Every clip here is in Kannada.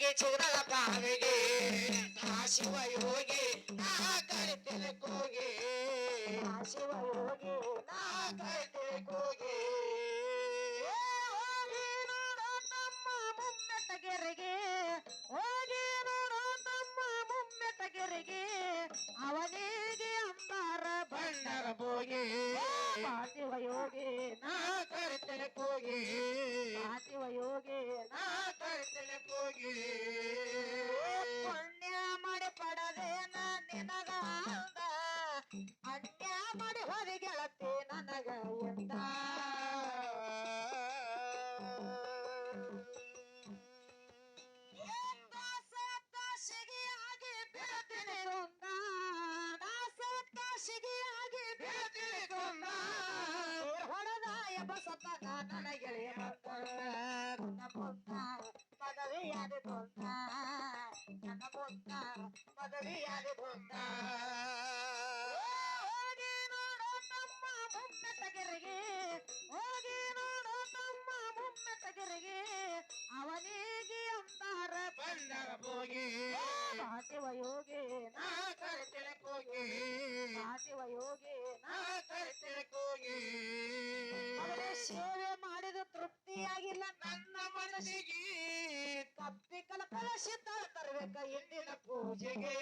ಕಪ್ಪಿಯಾಗಿ ಚಿಗದಳ ಬಾವಿಗೆ, ಆ ಶಿವ ಯೋಗಿ ನಾ ಕರಿತೇನೆ ಕೂಗಿ ಆ ಶಿವ ಯೋಗಿ ನಾ ಕರಿತೇನೆ ಕೂಗಿ ಹೋಗಿ. ನೋಡು ತಮ್ಮ ಮುಮ್ಮೆಟ್ಟಗೆರೆಗೆ ಹೋಗಿ ನೋಡು ತಮ್ಮ ಮುಮ್ಮೆಟ್ಟಗೆರೆಗೆ ಅವನಿಗೆ ಅಂಬಾರ ಬಣ್ಣರ ಬೋಗಿ ಪಾರ್ಥಿವ ಯೋಗಿ ನಾ ಕರಿತೇನೆ ಕೂಗಿ ಪಾರ್ಥಿವ ಯೋಗಿ ನಾ ಕರಿತೇನೆ ಕೂಗಿ ಪುಣ್ಯ ಮಾಡಿ ಪಡದೇನ ನಿನಗ ಅನ್ಯ ಮಾಡಿ ಹೊರಿ ಗೆಳತಿ ನನಗ ಎಂದ ಸಿಗಿಯಾಗಿ ಹೋಗಿ ನೋಡೋ ತಮ್ಮ ಮುಮ್ಮೆ ತಗರಿಗೆ. ಹೋಗಿ ನೋಡು ತಮ್ಮ ಮುಮ್ಮೆ ತಗೆರೆಗೆ. ಕಲಶಿತ ತರಬೇಕ ಎಣ್ಣಿನ ಪೂಜೆಗೆ?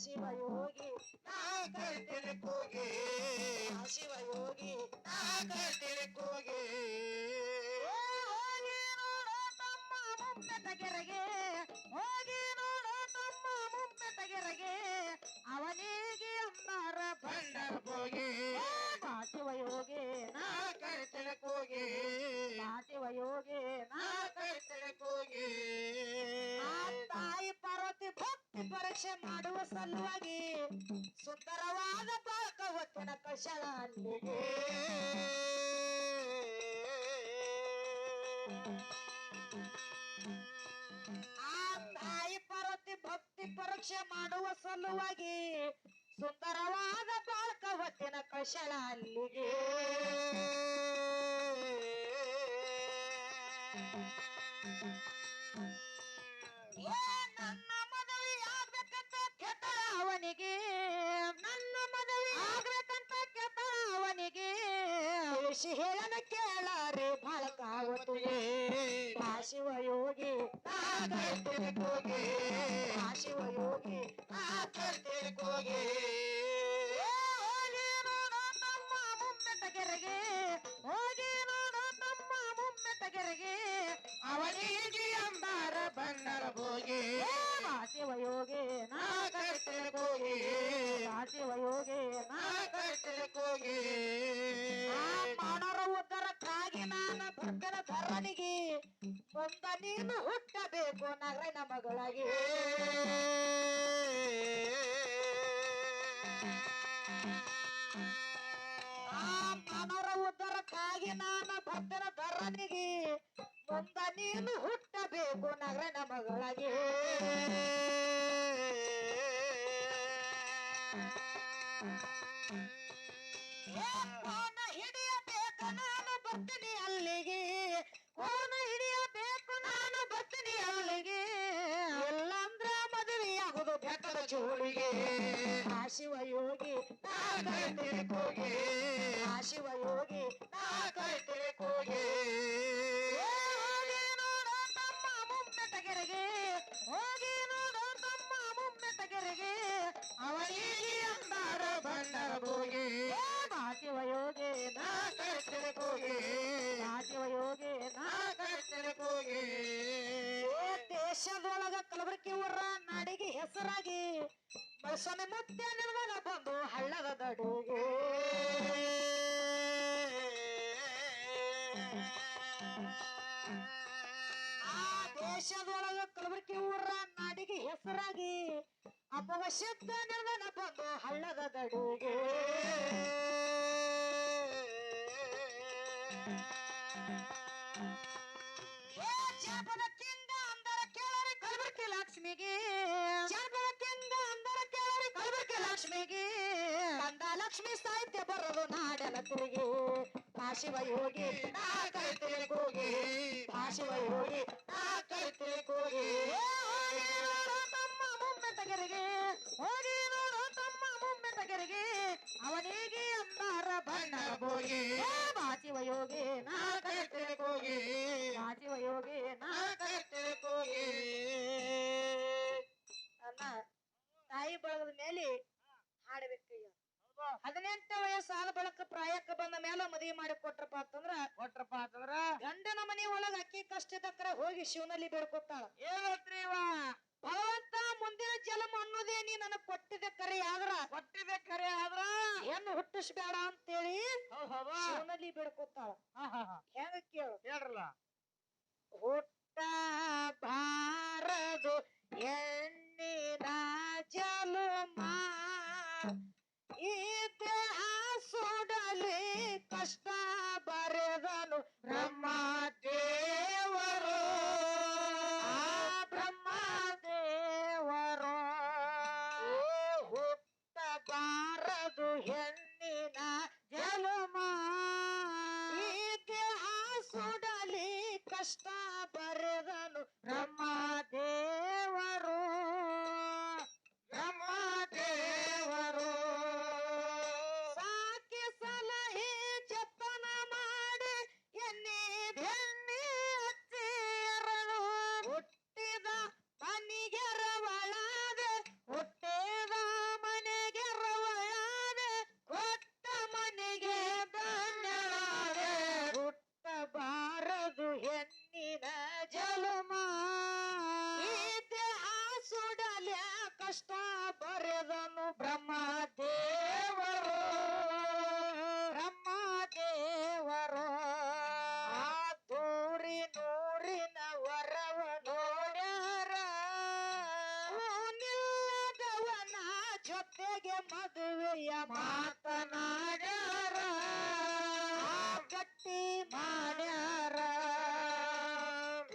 ಶಿವ ಯೋಗಿ ನಾ ಕರಿತೇನೆ ಕೂಗಿ ಆ ಶಿವ ಯೋಗಿ ನಾ ಕರಿತೇನೆ ಕೂಗಿ ಹೋಗಿ ನೋಡು ತಮ್ಮ ಮುಂದೆ ತಗೆರೆಗೆ. ತಗೆರೆಗೆ. ಅವನಿಗೆ ಅಂಬಾರ ಬಂಡರ್ ಹೋಗಿ ಶಿವ ಯೋಗಿ ನಾ ಕೈ ಕೂಗಿ ಪರೀಕ್ಷೆ ಮಾಡುವ ಸಲುವಾಗಿ ಸುಂದರವಾದ ಬಾಳಕ ಹೊತ್ತಿನ ಕಷಳ ಅಲ್ಲಿಗೆ ಆ ತಾಯಿ ಪರತಿ ಭಕ್ತಿ ಪರೀಕ್ಷೆ ಮಾಡುವ ಸಲುವಾಗಿ ಸುಂದರವಾದ ಬಾಳಕ ಹೊತ್ತಿನ ಕಷಳ ಅಲ್ಲಿಗೆ ಏ ತಿಳಿಸಿ ಹೇಳನ ಕೇಳಾರೆ ಬಾಳಕಾವತಿಗೆ ಆ ಶಿವ ಯೋಗಿ ಆ ಶಿವ ಯೋಗಿ ನಾ ಕರ್ತೇನೆ ಕೂಗಿ ಹೋಗಿ ನೋಡು ನಮ್ಮ ಮುಮ್ಮೆ ತಗೆರೆಗೆ. ಹೋಗಿ ನೋಡು ಅವನಿಗೆ ಅಂಬಾರ ಬಂದರ ಭೋಗಿ. ಶಿವ ಯೋಗಿ ನಾ ಕರ್ತೇನೆ ನೀನು ಹುಟ್ಟಬೇಕು ನಗರನ ಮಗಳಾಗಿ ಆ ಮಾನವರ ಉದ್ದರಕ್ಕಾಗಿ ನಾನು ಭಕ್ತರ ಧರನಿಗೆ ಮುಂದ ನೀನು ಹುಟ್ಟಬೇಕು ನಗರನ ಮಗಳಾಗಿ ಯೋಗಿ ನಾ ಆ ಶಿವ ಯೋಗಿ ನಾ ಕರಿತೇನೆ ಕೂಗಿ ಹೋಗಿ ತಮ್ಮ ಹೋಗಿ ತಮ್ಮ ಅಂದಾರ ಹೋಗಿ ಆ ಶಿವ ಯೋಗಿ ನಾ ಕರಿತೇನೆ ಕೂಗಿ ಶಿವ ಯೋಗಿ ನಾ ಕರಿತೇನೆ ಕೂಗಿ ದೇಶದೊಳಗ ಕಲಬರಕಿ ಊರ ನಾಡಿಗೆ ಹೆಸರಾಗಿ. ನಿರ್ಮಾಣ ಬಂದು ಹಳ್ಳದ ದಡುಗೆ ಆ ದೇಶದೊಳಗ ಕಲಬರಕಿ ಊರ ನಾಡಿಗೆ ಹೆಸರಾಗಿ ಅಪವಶದ ನಿರ್ಮಾಣ ಬಂದು ಹಳ್ಳದ ದಡುಗೆ ಭಾಷೆ ಹೋಗಿ ನಾಲ್ಕೈತೆ ಕೂಗಿ ಭಾಷೆ ಹೋಗಿ ಹದಿನೆಂಟು ವಯಸ್ಸು ಆದ ಬಳಕ ಪ್ರಾಯಕ್ಕೆ ಬಂದ ಮೇಲೆ ಮದುವೆ ಮಾಡಿ ಕೊಟ್ರಪ್ಪ ಅಂತಂದ್ರ ಕೊಟ್ರಪ್ಪ ಅಂತಂದ್ರ? ಗಂಡನ ಮನೆ ಒಳಗ ಅಕ್ಕಿ ಕಷ್ಟ ಕಷ್ಟದಕ್ಕರ ಹೋಗಿ ಶಿವನಲ್ಲಿ ಬೇಡ್ಕೊತಾಳ ಏನತ್ರೀವ? ಭಗವಂತ ಮುಂದಿನ ಜಲಮ ಅನ್ನೋದೇ ನೀ ನನಗ್ ಕೊಟ್ಟಿದೆ ಕರೆ ಆದ್ರ ಕೊಟ್ಟಿದೆ ಕರೆ ಆದ್ರ? ಹೆಣ್ಣು ಹುಟ್ಟಿಸ್ಬೇಡ ಅಂತೇಳಿ ಶಿವನಲ್ಲಿ ಬೇಡ್ಕೊತಾಳ ಹೆಂಗ ಕೇಳು? ಹೇಳ್ರಲ್ಲ. ಹುಟ್ಟ যেন মা ಮದುವೆಯ ಮಾತನಾಡ್ಯಾರ. ಗಟ್ಟಿ ಮಾಡ್ಯಾರ.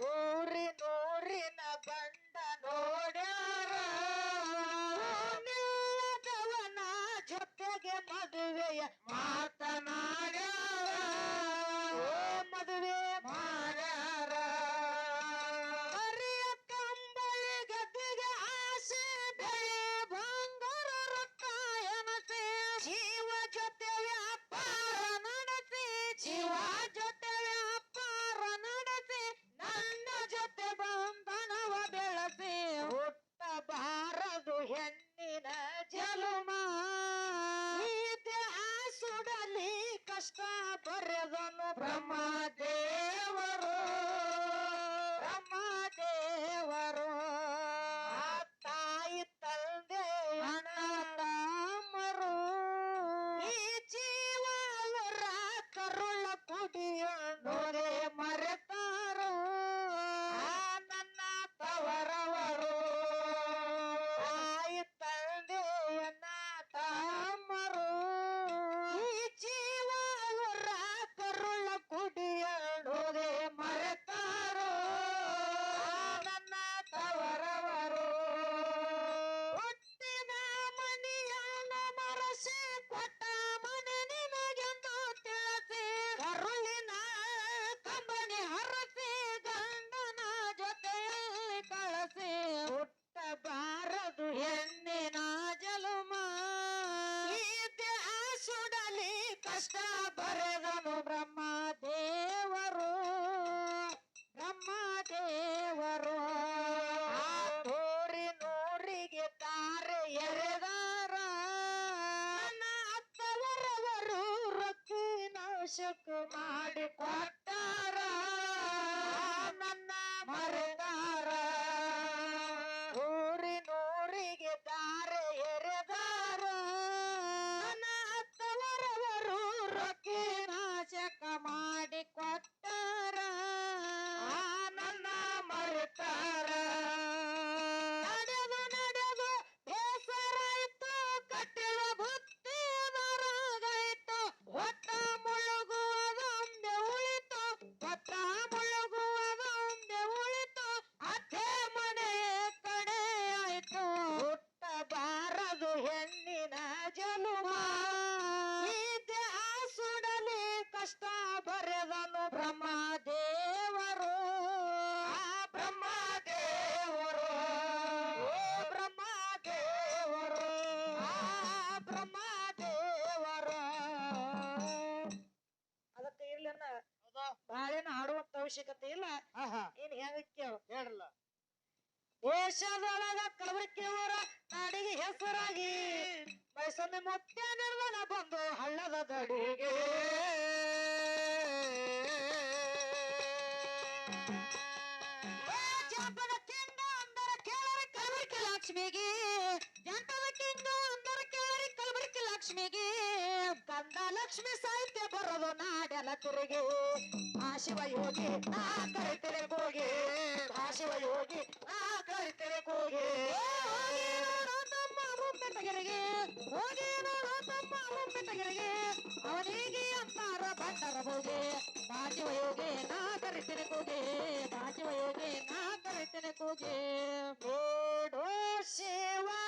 ಊರಿ ನೂರಿನ ಬಂದ ನೋಡ್ಯಾರ. ಶುಕ್ರಮಾಡಿಕೊಟ್ಟ ಬರೆದನು ಬ್ರಹ್ಮ ದೇವರು ಬ್ರಹ್ಮ ದೇವರು ಬ್ರಹ್ಮ ದೇವರು ಬ್ರಹ್ಮ ದೇವರು ಅದಕ್ಕೆ ಇರ್ಲಿನ್ನ ಬಾಳೆನ ಹಾಡುವಂತ ಅವಶ್ಯಕತೆ ಇಲ್ಲ. ಏನ್ ಹೆಂಗ ಕೇಳು. ಹೇಳ್ರಲ್ಲ. ದೇಶದೊಳಗ ಕಲಬುರಗಿಯವರ ನಾಡಿಗೆ ಹೆಸರಾಗಿ ಮೈಸೂರಿನ ಮುತ್ಯ ನಿರ್ವನ ಬಂದು ಹಳ್ಳದ ದಡಿಗೆ. ಲಕ್ಷ್ಮಿಗೆ. ಜಾಪದ ಕಿಂಗ ಅಂದರ ಕೇಳರಿ ಕಲಬುರಗಿ ಲಕ್ಷ್ಮಿಗೆ. ಕಂದ ಲಕ್ಷ್ಮಿ ಸಾಹಿತ್ಯ ಬರೋದು ನಾಡೆಲ್ಲ ತಿರುಗಿ. ಆ ಶಿವ ಯೋಗಿ ನಾ ಕರಿತಿರೆ ಹೋಗಿ ಆ ಶಿವ ಯೋಗಿ ನಾ ಕರಿತಿರೆ ಹೋಗಿ ಹೋಗಿ ನೋಡು ತಮ್ಮ ತಮ್ಮ ಮುಮ್ಮೆಟ್ಟಗೆರೆಗೆ ಅವನಿಗೆ ಅಂತಾರ ಬಂಡರ ಹೋಗಿ ಬಾಜಿವ ಯೋಗಿ ನಾ ಕರಿತಿರೆ ಕೂಗೆ ಬಾಜಿವ ಯೋಗಿ ನಾ ಹೋಗಿ ನೋಡು ಶಿವ ನೀಡದೆ